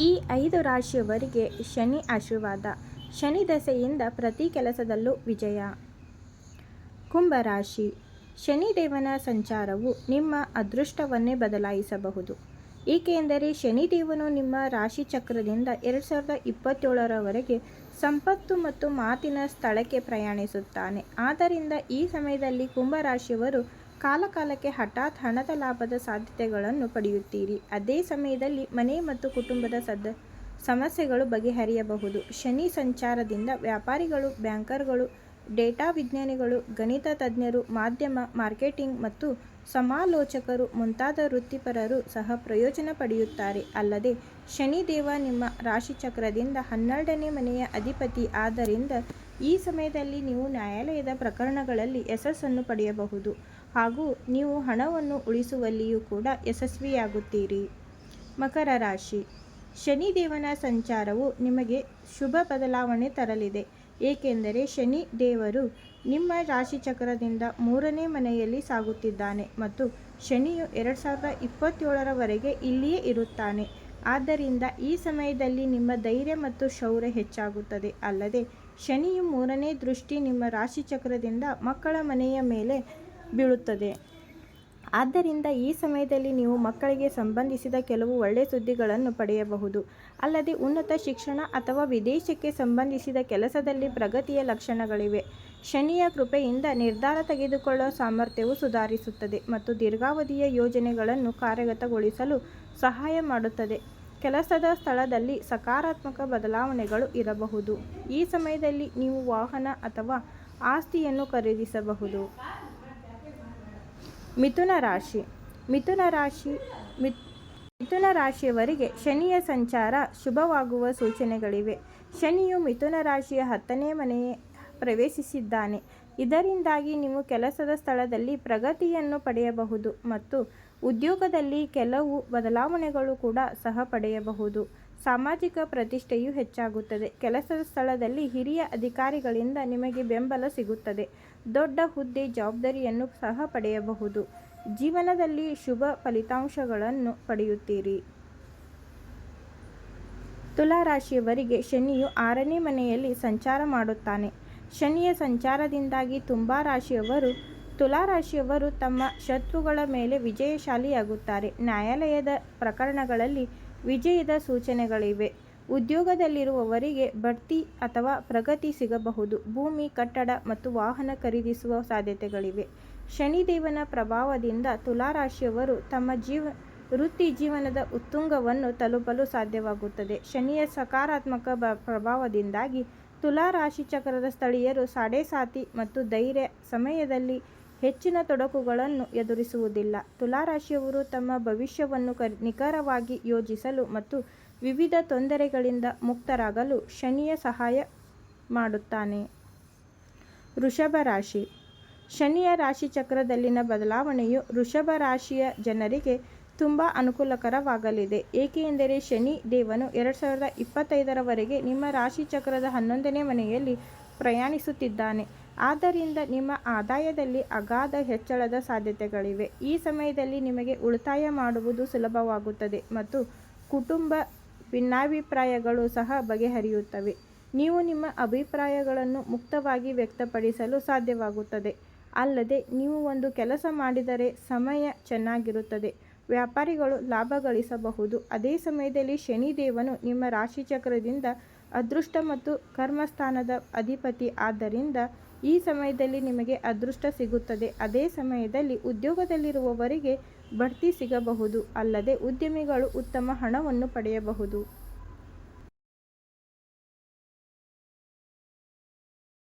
ಈ ಐದು ರಾಶಿಯವರಿಗೆ ಶನಿ ಆಶೀರ್ವಾದ. ಶನಿ ದಸೆಯಿಂದ ಪ್ರತಿ ಕೆಲಸದಲ್ಲೂ ವಿಜಯ. ಕುಂಭರಾಶಿ ಶನಿದೇವನ ಸಂಚಾರವು ನಿಮ್ಮ ಅದೃಷ್ಟವನ್ನೇ ಬದಲಾಯಿಸಬಹುದು. ಏಕೆಂದರೆ ಶನಿದೇವನು ನಿಮ್ಮ ರಾಶಿ ಚಕ್ರದಿಂದ ಎರಡು ಸಾವಿರದ ಇಪ್ಪತ್ತೇಳರವರೆಗೆ ಸಂಪತ್ತು ಮತ್ತು ಮಾತಿನ ಸ್ಥಳಕ್ಕೆ ಪ್ರಯಾಣಿಸುತ್ತಾನೆ. ಆದ್ದರಿಂದ ಈ ಸಮಯದಲ್ಲಿ ಕುಂಭರಾಶಿಯವರು ಕಾಲಕಾಲಕ್ಕೆ ಹಠಾತ್ ಹಣದ ಲಾಭದ ಸಾಧ್ಯತೆಗಳನ್ನು ಪಡೆಯುತ್ತೀರಿ. ಅದೇ ಸಮಯದಲ್ಲಿ ಮನೆ ಮತ್ತು ಕುಟುಂಬದ ಸದ, ಸಮಸ್ಯೆಗಳು ಬಗೆಹರಿಯಬಹುದು. ಶನಿ ಸಂಚಾರದಿಂದ ವ್ಯಾಪಾರಿಗಳು, ಬ್ಯಾಂಕರ್ಗಳು, ಡೇಟಾ ವಿಜ್ಞಾನಿಗಳು, ಗಣಿತ ತಜ್ಞರು, ಮಾಧ್ಯಮ, ಮಾರ್ಕೆಟಿಂಗ್ ಮತ್ತು ಸಮಾಲೋಚಕರು ಮುಂತಾದ ವೃತ್ತಿಪರರು ಸಹ ಪ್ರಯೋಜನ ಪಡೆಯುತ್ತಾರೆ. ಅಲ್ಲದೆ ಶನಿದೇವ ನಿಮ್ಮ ರಾಶಿಚಕ್ರದಿಂದ ಹನ್ನೆರಡನೇ ಮನೆಯ ಅಧಿಪತಿ. ಆದ್ದರಿಂದ ಈ ಸಮಯದಲ್ಲಿ ನೀವು ನ್ಯಾಯಾಲಯದ ಪ್ರಕರಣಗಳಲ್ಲಿ ಯಶಸ್ಸನ್ನು ಪಡೆಯಬಹುದು. ಹಾಗೂ ನೀವು ಹಣವನ್ನು ಉಳಿಸುವಲ್ಲಿಯೂ ಕೂಡ ಯಶಸ್ವಿಯಾಗುತ್ತೀರಿ. ಮಕರ ರಾಶಿ. ಶನಿದೇವನ ಸಂಚಾರವು ನಿಮಗೆ ಶುಭ ಬದಲಾವಣೆ ತರಲಿದೆ. ಏಕೆಂದರೆ ಶನಿ ದೇವರು ನಿಮ್ಮ ರಾಶಿಚಕ್ರದಿಂದ ಮೂರನೇ ಮನೆಯಲ್ಲಿ ಸಾಗುತ್ತಿದ್ದಾನೆ ಮತ್ತು ಶನಿಯು ಎರಡು ಸಾವಿರದ ಇಪ್ಪತ್ತೇಳರವರೆಗೆ ಇಲ್ಲಿಯೇ ಇರುತ್ತಾನೆ. ಆದ್ದರಿಂದ ಈ ಸಮಯದಲ್ಲಿ ನಿಮ್ಮ ಧೈರ್ಯ ಮತ್ತು ಶೌರ್ಯ ಹೆಚ್ಚಾಗುತ್ತದೆ. ಅಲ್ಲದೆ ಶನಿಯು ಮೂರನೇ ದೃಷ್ಟಿ ನಿಮ್ಮ ರಾಶಿಚಕ್ರದಿಂದ ಮಕ್ಕಳ ಮನೆಯ ಮೇಲೆ ಬೀಳುತ್ತದೆ. ಆದ್ದರಿಂದ ಈ ಸಮಯದಲ್ಲಿ ನೀವು ಮಕ್ಕಳಿಗೆ ಸಂಬಂಧಿಸಿದ ಕೆಲವು ಒಳ್ಳೆಯ ಸುದ್ದಿಗಳನ್ನು ಪಡೆಯಬಹುದು. ಅಲ್ಲದೆ ಉನ್ನತ ಶಿಕ್ಷಣ ಅಥವಾ ವಿದೇಶಕ್ಕೆ ಸಂಬಂಧಿಸಿದ ಕೆಲಸದಲ್ಲಿ ಪ್ರಗತಿಯ ಲಕ್ಷಣಗಳಿವೆ. ಶನಿಯ ಕೃಪೆಯಿಂದ ನಿರ್ಧಾರ ತೆಗೆದುಕೊಳ್ಳುವ ಸಾಮರ್ಥ್ಯವು ಸುಧಾರಿಸುತ್ತದೆ ಮತ್ತು ದೀರ್ಘಾವಧಿಯ ಯೋಜನೆಗಳನ್ನು ಕಾರ್ಯಗತಗೊಳಿಸಲು ಸಹಾಯ ಮಾಡುತ್ತದೆ. ಕೆಲಸದ ಸ್ಥಳದಲ್ಲಿ ಸಕಾರಾತ್ಮಕ ಬದಲಾವಣೆಗಳು ಇರಬಹುದು. ಈ ಸಮಯದಲ್ಲಿ ನೀವು ವಾಹನ ಅಥವಾ ಆಸ್ತಿಯನ್ನು ಖರೀದಿಸಬಹುದು. ಮಿಥುನ ರಾಶಿ. ಮಿಥುನ ರಾಶಿ ಮಿಥುನ ರಾಶಿಯವರಿಗೆ ಶನಿಯ ಸಂಚಾರ ಶುಭವಾಗುವ ಸೂಚನೆಗಳಿವೆ. ಶನಿಯು ಮಿಥುನ ರಾಶಿಯ ಹತ್ತನೇ ಮನೆಯೇ ಪ್ರವೇಶಿಸಿದ್ದಾನೆ. ಇದರಿಂದಾಗಿ ನೀವು ಕೆಲಸದ ಸ್ಥಳದಲ್ಲಿ ಪ್ರಗತಿಯನ್ನು ಪಡೆಯಬಹುದು ಮತ್ತು ಉದ್ಯೋಗದಲ್ಲಿ ಕೆಲವು ಬದಲಾವಣೆಗಳು ಕೂಡ ಸಹ ಪಡೆಯಬಹುದು. ಸಾಮಾಜಿಕ ಪ್ರತಿಷ್ಠೆಯು ಹೆಚ್ಚಾಗುತ್ತದೆ. ಕೆಲಸದ ಸ್ಥಳದಲ್ಲಿ ಹಿರಿಯ ಅಧಿಕಾರಿಗಳಿಂದ ನಿಮಗೆ ಬೆಂಬಲ ಸಿಗುತ್ತದೆ. ದೊಡ್ಡ ಹುದ್ದೆ ಜವಾಬ್ದಾರಿಯನ್ನು ಸಹ ಪಡೆಯಬಹುದು. ಜೀವನದಲ್ಲಿ ಶುಭ ಫಲಿತಾಂಶಗಳನ್ನು ಪಡೆಯುತ್ತೀರಿ. ತುಲಾ ರಾಶಿಯವರಿಗೆ ಶನಿಯು ಆರನೇ ಮನೆಯಲ್ಲಿ ಸಂಚಾರ ಮಾಡುತ್ತಾನೆ. ಶನಿಯ ಸಂಚಾರದಿಂದಾಗಿ ತುಂಬ ರಾಶಿಯವರು ತುಲಾ ರಾಶಿಯವರು ತಮ್ಮ ಶತ್ರುಗಳ ಮೇಲೆ ವಿಜಯಶಾಲಿಯಾಗುತ್ತಾರೆ. ನ್ಯಾಯಾಲಯದ ಪ್ರಕರಣಗಳಲ್ಲಿ ವಿಜಯದ ಸೂಚನೆಗಳಿವೆ. ಉದ್ಯೋಗದಲ್ಲಿರುವವರಿಗೆ ಬಡ್ತಿ ಅಥವಾ ಪ್ರಗತಿ ಸಿಗಬಹುದು. ಭೂಮಿ, ಕಟ್ಟಡ ಮತ್ತು ವಾಹನ ಖರೀದಿಸುವ ಸಾಧ್ಯತೆಗಳಿವೆ. ಶನಿದೇವನ ಪ್ರಭಾವದಿಂದ ತುಲಾರಾಶಿಯವರು ತಮ್ಮ ಜೀವ, ವೃತ್ತಿ ಜೀವನದ ಉತ್ತುಂಗವನ್ನು ತಲುಪಲು ಸಾಧ್ಯವಾಗುತ್ತದೆ. ಶನಿಯ ಸಕಾರಾತ್ಮಕ ಪ್ರಭಾವದಿಂದಾಗಿ ತುಲಾ ರಾಶಿ ಚಕ್ರದ ಸ್ಥಳೀಯರು ಸಾಡೆಸಾತಿ ಮತ್ತು ಧೈರ್ಯ ಸಮಯದಲ್ಲಿ ಹೆಚ್ಚಿನ ತೊಡಕುಗಳನ್ನು ಎದುರಿಸುವುದಿಲ್ಲ. ತುಲಾರಾಶಿಯವರು ತಮ್ಮ ಭವಿಷ್ಯವನ್ನು ನಿಖರವಾಗಿ ಯೋಜಿಸಲು ಮತ್ತು ವಿವಿಧ ತೊಂದರೆಗಳಿಂದ ಮುಕ್ತರಾಗಲು ಶನಿಯ ಸಹಾಯ ಮಾಡುತ್ತಾನೆ. ವೃಷಭ ರಾಶಿ. ಶನಿಯ ರಾಶಿ ಚಕ್ರದಲ್ಲಿನ ಬದಲಾವಣೆಯು ವೃಷಭ ರಾಶಿಯ ಜನರಿಗೆ ತುಂಬ ಅನುಕೂಲಕರವಾಗಲಿದೆ. ಏಕೆಂದರೆ ಶನಿ ದೇವನು ಎರಡು ಸಾವಿರದ ಇಪ್ಪತ್ತೈದರವರೆಗೆ ನಿಮ್ಮ ರಾಶಿ ಚಕ್ರದ ಹನ್ನೊಂದನೇ ಮನೆಯಲ್ಲಿ ಪ್ರಯಾಣಿಸುತ್ತಿದ್ದಾನೆ. ಆದ್ದರಿಂದ ನಿಮ್ಮ ಆದಾಯದಲ್ಲಿ ಅಗಾಧ ಹೆಚ್ಚಳದ ಸಾಧ್ಯತೆಗಳಿವೆ. ಈ ಸಮಯದಲ್ಲಿ ನಿಮಗೆ ಉಳಿತಾಯ ಮಾಡುವುದು ಸುಲಭವಾಗುತ್ತದೆ ಮತ್ತು ಕುಟುಂಬ ಭಿನ್ನಾಭಿಪ್ರಾಯಗಳು ಸಹ ಬಗೆಹರಿಯುತ್ತವೆ. ನೀವು ನಿಮ್ಮ ಅಭಿಪ್ರಾಯಗಳನ್ನು ಮುಕ್ತವಾಗಿ ವ್ಯಕ್ತಪಡಿಸಲು ಸಾಧ್ಯವಾಗುತ್ತದೆ. ಅಲ್ಲದೆ, ನೀವು ಒಂದು ಕೆಲಸ ಮಾಡಿದರೆ ಸಮಯ ಚೆನ್ನಾಗಿರುತ್ತದೆ. ವ್ಯಾಪಾರಿಗಳು ಲಾಭ ಗಳಿಸಬಹುದು. ಅದೇ ಸಮಯದಲ್ಲಿ ಶನಿದೇವನು ನಿಮ್ಮ ರಾಶಿಚಕ್ರದಿಂದ ಅದೃಷ್ಟ ಮತ್ತು ಕರ್ಮಸ್ಥಾನದ ಅಧಿಪತಿ ಆದ್ದರಿಂದ ಈ ಸಮಯದಲ್ಲಿ ನಿಮಗೆ ಅದೃಷ್ಟ ಸಿಗುತ್ತದೆ. ಅದೇ ಸಮಯದಲ್ಲಿ ಉದ್ಯೋಗದಲ್ಲಿರುವವರಿಗೆ ಬಡ್ತಿ ಸಿಗಬಹುದು. ಅಲ್ಲದೆ ಉದ್ಯಮಿಗಳು ಉತ್ತಮ ಹಣವನ್ನು ಪಡೆಯಬಹುದು.